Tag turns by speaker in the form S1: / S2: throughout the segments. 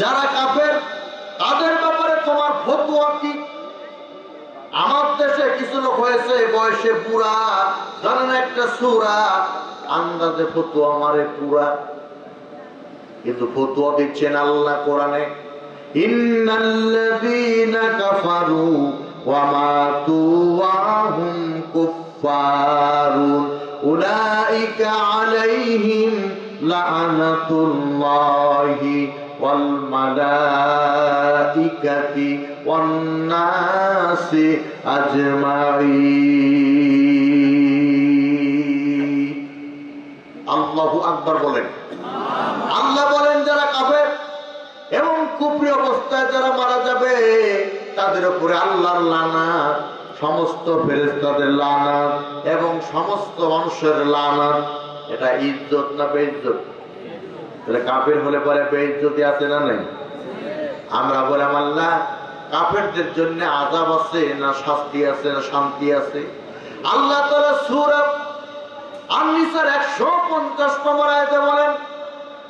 S1: যারা কাফের, তাদের ব্যাপারে তোমার ফতুয়া কি? আমার দেশে কিছু লোক হয়েছে বয়সে পুরা জানেন একটা সুরা, আন্দাজে ফতুয়া মারে পুরা। কিন্তু ফতুয়া দিচ্ছেন আল্লাহ কোরআনে, ইন্নাল্লাযীনা ওয়াল মালাইকাতি ওয়ান নাসি আজমাইন বলেন। আল্লাহ বলেন, যারা কাফের এবং কুপরি অবস্থায় যারা মারা যাবে, তাদের উপরে আল্লাহর লানা সমস্ত ফেরেস্তাদের লানা এবং সমস্ত মানুষের লানা এটা ইজ্জত না বেইজ্জত? তাহলে কাফের হলে পরে বেইজ্জতি আছে না নেই আমরা বললাম আল্লাহ কাফেরদের জন্য আজাব আছে না শাস্তি আছে না শান্তি আছে আল্লাহ তাআলা সূরা আন-নিসার 150 নম্বর আয়াতে বলেন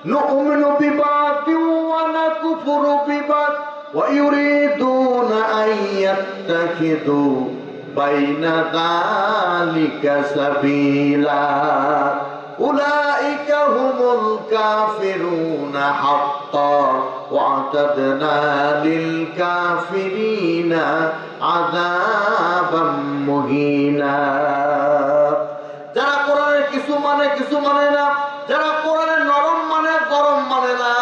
S1: نؤمن ببعض ونكفر ببعض ويريدون أن يتخذوا بين ذلك سبيلا أولئك هم الكافرون حقا واعتدنا للكافرين عذابا مهينا যারা কোরআনের কিছু মানে কিছু মানে না যারা কোরআনের নরম মানে গরম মানে না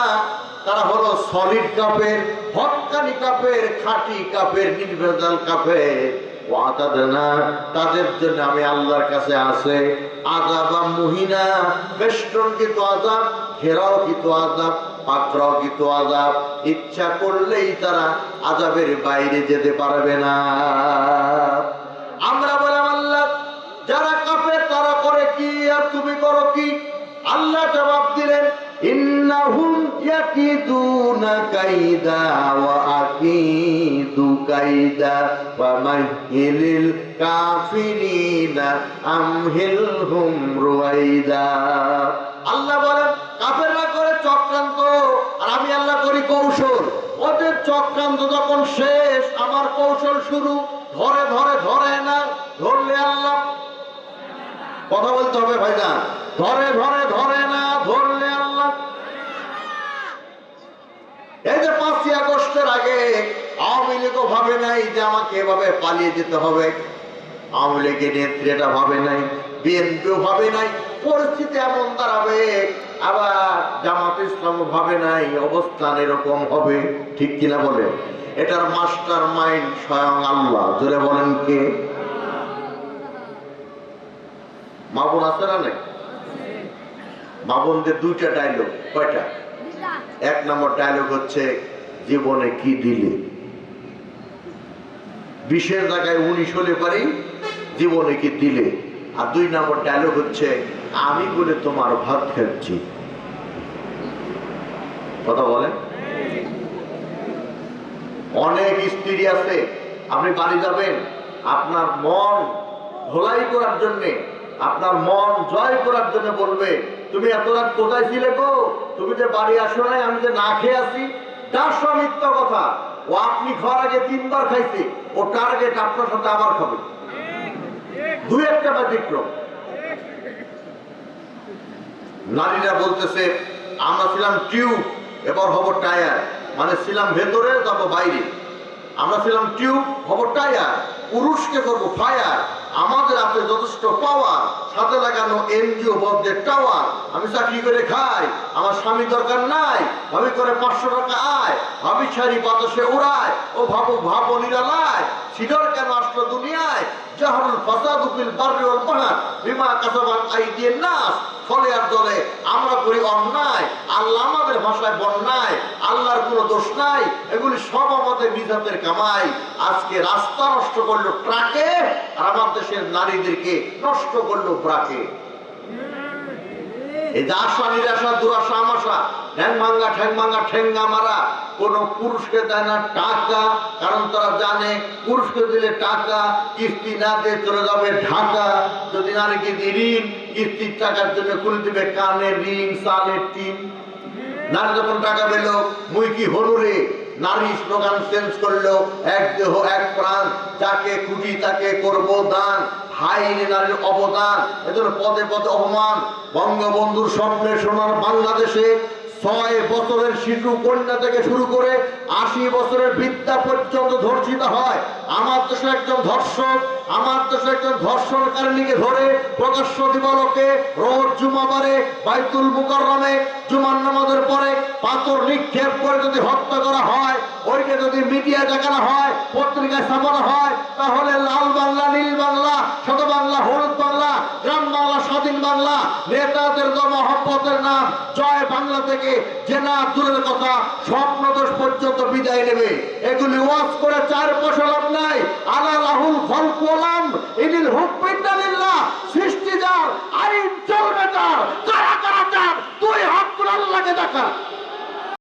S1: তারা হলো সলিড কাপের হকানি কাপের খাঁটি কাপের নির্ভেজাল কাপের তাদের জন্য আমি আল্লাহর কাছে আছে আজাবা মুহিনা, বেষ্টনকৃত আজাব ঘেরাওকৃত আজাব পাত্রকৃত আজাব ইচ্ছা করলেই তারা আজাবের বাইরে যেতে পারবে না। আমরা বললাম, আল্লাহ, যারা কাফের, তারা করে কি আর তুমি করো কি? আল্লাহ জবাব দিলেন, ইন্নাহুম ইয়াকিদুনা কাইদা ওয়া আকিদু কাইদা ওয়া মাহিলিল কাফিরিনা আমহিলহুম রুয়াইদা। আল্লাহ বলেন, কাফেররা করে চক্রান্ত, আর আমি আল্লাহ করি কৌশল। ওদের চক্রান্ত যখন শেষ, আমার কৌশল শুরু, ধরে ধরে ধরে না, ধরলে আল্লাহ কথা বলতে হবে ভাইজান। ধরে ধরে ধরে না ধরলে আল্লাহ এই যে পাঁচই আগস্টের আগে আওয়ামী লীগও ভাবে নাই যে আমাকে এভাবে পালিয়ে যেতে হবে। আওয়ামী লীগের নেত্রী এটা ভাবে নাই বিএনপিও ভাবে নাই পরিস্থিতি এমন দাঁড়াবে আবার জামাত ইসলামও ভাবে নাই অবস্থান এরকম হবে ঠিক কিনা বলে? এটার মাস্টার মাইন্ড স্বয়ং আল্লাহ জোরে বলেন কে? মাবুন আছে না নাই? মাবুনদের দুইটা ডায়লগ কয়টা? এক নম্বর ডায়লগ হচ্ছে জীবনে কি দিলে? বিশের জায়গায় উনিশ হলে পারি, জীবনে কি দিলে? আর দুই নম্বর ডায়লগ হচ্ছে, আমি বলে তোমার ভাত খাচ্ছি। কথা বলেন? অনেক স্ত্রী আছে, আপনি বাড়ি যাবেন, আপনার মন ধোলাই করার জন্যে, আপনার মন জয় করার জন্য বলবে, তুমি এত রাত কোথায় ছিলে গো? তুমি যে বাড়ি আসো নাই, আমি যে না খেয়ে আসি? তার সব মিথ্যা কথা। ও আপনি খাওয়ার আগে তিনবার খাইছে, ও টার্গেট আপনার সাথে আবার খাবে। দুই একটা ব্যতিক্রম। নারীরা বলতেছে, আমরা ছিলাম টিউব এবার হব টায়ার মানে ছিলাম ভেতরে, যাব বাইরে। আমরা ছিলাম টিউব হব টায়ার পুরুষকে করব ফায়ার আমাদের সাথে লাগানো এনজিও বদ্ধের টাওয়ার। আমি চাকরি করে খাই, আমার স্বামী দরকার নাই, ভাবি করে পাঁচশো টাকা আয়, ভাবি ছাড়ি বাতাসে উড়ায়, ও ভাবো ভাবো নিরালায় সিডর কেন আসলো দুনিয়ায়? জাহরুল ফাসাদ ফিল বাররি ওয়াল বাহর। বিমা কাসাবাত নাস। ফলে আর দলে আমরা করি অন্যায়। আল্লাহ আমাদের ভাষায় বন্যায়। আল্লাহর কোনো দোষ নাই। এগুলি সব আমাদের নিজাতের কামাই। আজকে রাস্তা নষ্ট করল ট্রাকে, আর আমার দেশের নারীদেরকে নষ্ট করল ব্রাকে। এই আশা, নিরাশা, দুরাশা, আমাশা, ঠ্যাং ভাঙ্গা ঠ্যাং ভাঙ্গা ঠেঙ্গা মারা কোন পুরুষকে দেয় না টাকা, কারণ তারা জানে পুরুষকে দিলে টাকা, কিস্তি না দিয়ে চলে যাবে ঢাকা। যদি নারীকে দিয়ে ঋণ, কিস্তির টাকার জন্য করে দিবে কানে রিং সালের টিন। নারী যখন টাকা পেল, মুই কি হলু রে? নারী স্লোগান চেঞ্জ করল, এক দেহ, এক প্রাণ, যাকে খুঁটি, তাকে করব দান। হাইরে নারীর অবদান এদের পদে পদে অপমান। বঙ্গবন্ধুর স্বপ্নে সোনার বাংলাদেশে ছয় বছরের শিশু কন্যা থেকে শুরু করে আশি বছরের বৃদ্ধা পর্যন্ত ধর্ষিত হয়। আমার দেশে একজন ধর্ষক, আমার দেশে একজন ধর্ষণকারিণীকে ধরে প্রকাশ্য দিবলকে রোজ জুমাবারে বাইতুল মুকাররমে জুমার নামাজের পরে পাথর নিক্ষেপ করে যদি হত্যা করা হয়, ওইটা যদি মিডিয়া দেখানো হয়, পত্রিকায় ছাপানো হয়, তাহলে লাল বাংলা, নীল বাংলা শত বাংলা হলুদ বাংলা গ্রাম বাংলা স্বাধীন বাংলা নেতাদের মহব্বতের নাম জয় বাংলা থেকে জেলা দূরের কথা স্বপ্নদোষ পর্যন্ত বিদায় নেবে। এগুলি ওয়াজ করে চার পয়সা নাই। আলা রাহুল ফল কোলাম ইনিল হুকমিন্দালিল্লাহ সৃষ্টি যার, আইন চলবে তার। কারা কারা যার তুই হাত আল্লাহকে দেখা।